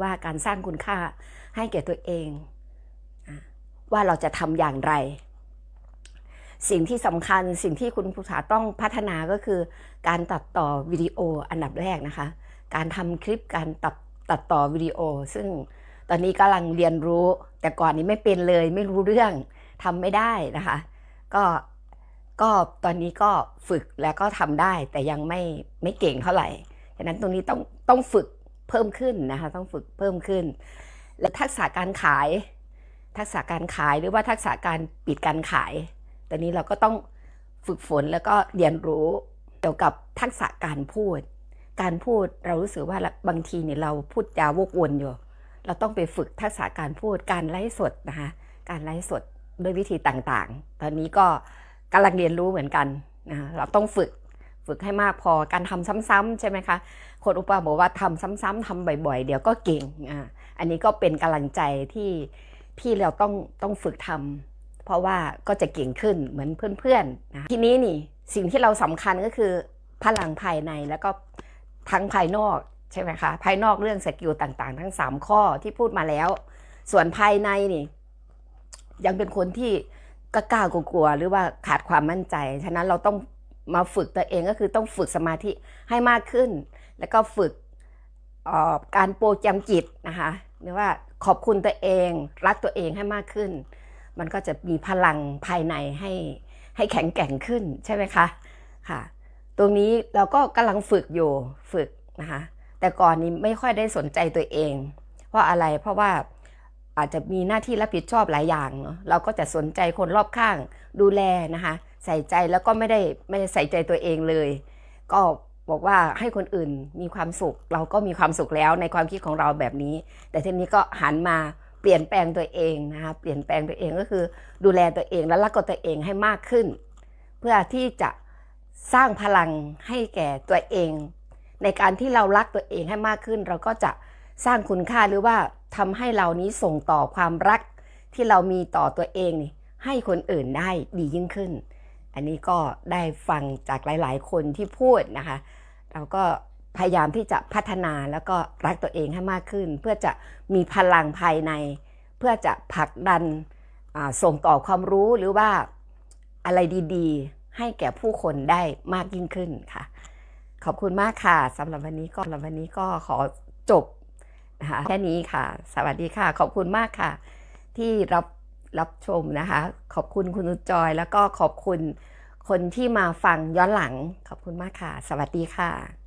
ว่าการสร้างคุณค่าให้แก่ตัวเอง ว่าเราจะทำอย่างไร สิ่งที่สำคัญสิ่งที่คุณผู้ษาต้องพัฒนาก็คือ การตัดต่อวิดีโออันดับแรกนะคะ การทำคลิปการตัดตัดต่อวิดีโอ ซึ่งตอนนี้กำลังเรียนรู้ แต่ก่อนนี้ไม่เป็นเลย ไม่รู้เรื่องทำไม่ได้นะคะ ก็ก็ตอนนี้ก็ฝึกแล้วก็ทำได้แต่ยังไม่ไม่เก่งเท่าไหร่ฉะนั้นตรงนี้ต้องต้องฝึก เพิ่มขึ้นนะคะต้องฝึกเพิ่มขึ้น และทักษะการขาย ทักษะการขายหรือว่าทักษะการปิดการขายตอนนี้เราก็ต้องฝึกฝนแล้วก็เรียนรู้เกี่ยวกับทักษะการพูด การพูดเรารู้สึกว่าบางทีเนี่ยเราพูดจาวกวนอยู่ เราต้องไปฝึกทักษะการพูดการไลฟ์สดนะคะการไลฟ์สดด้วยวิธีต่างๆ ตอนนี้ก็กำลังเรียนรู้เหมือนกันนะคะเราต้องฝึก ฝึกให้มากพอการทำซ้ำๆใช่ไหมคะคนอุปาบอกว่าทำซ้ำๆทำบ่อย ๆ เดี๋ยวก็เก่งอ่าอันนี้ก็เป็นกำลังใจที่ที่เราต้องต้องฝึกทำเพราะว่าก็จะเก่งขึ้นเหมือนเพื่อนๆนะทีนี้นี่สิ่งที่เราสำคัญก็คือพลังภายในแล้วก็ทั้งภายนอกใช่ไหมคะภายนอกเรื่องสกิลต่างๆ ทั้ง 3 ข้อที่พูดมาแล้ว ส่วนภายในนี่ยังเป็นคนที่กล้ากลัวๆหรือว่าขาดความมั่นใจ ฉะนั้นเราต้อง มาฝึกตัวเองก็คือต้องฝึกสมาธิให้มากขึ้น แล้วก็ฝึกออการโปรแกรมจิตนะคะหรือว่าขอบคุณตัวเอง รักตัวเองให้มากขึ้น มันก็จะมีพลังภายในให้ให้แข็งแกร่งขึ้นใช่ไหมคะค่ะ ตรงนี้เราก็กำลังฝึกอยู่ฝึกนะคะแต่ก่อนนี้ไม่ค่อยได้สนใจตัวเอง เพราะอะไรเพราะว่าอาจจะมีหน้าที่รับผิดชอบหลายอย่างเนาะเราก็จะสนใจคนรอบข้างดูแลนะคะ ใส่ใจแล้วก็ไม่ได้ไม่ได้ใส่ใจตัวเองเลย ก็บอกว่าให้คนอื่นมีความสุข เราก็มีความสุขแล้วในความคิดของเราแบบนี้ แต่ทีนี้ก็หันมาเปลี่ยนแปลงตัวเองนะคะเปลี่ยนแปลงตัวเองก็คือดูแลตัวเองและรักตัวเองให้มากขึ้น เพื่อที่จะสร้างพลังให้แก่ตัวเอง ในการที่เรารักตัวเองให้มากขึ้น เราก็จะสร้างคุณค่าหรือว่าทำให้เรานี้ส่งต่อความรักที่เรามีต่อตัวเองนี่ให้คนอื่นได้ดียิ่งขึ้น อันนี้ก็ได้ฟังจากหลาย ๆ คนที่พูดนะคะ เราก็พยายามที่จะพัฒนาแล้วก็รักตัวเองให้มากขึ้น เพื่อจะมีพลังภายใน เพื่อจะผลักดันส่งต่อความรู้หรือว่าอะไรดีๆ ให้แก่ผู้คนได้มากยิ่งขึ้นค่ะ ขอบคุณมากค่ะสำหรับวันนี้ก็สำหรับวันนี้ก็ขอจบนะคะแค่นี้ค่ะ สวัสดีค่ะ ขอบคุณมากค่ะ ที่รับ รับชมนะคะ ขอบคุณคุณนุจอย แล้วก็ขอบคุณคนที่มาฟังย้อนหลัง ขอบคุณมากค่ะ สวัสดีค่ะ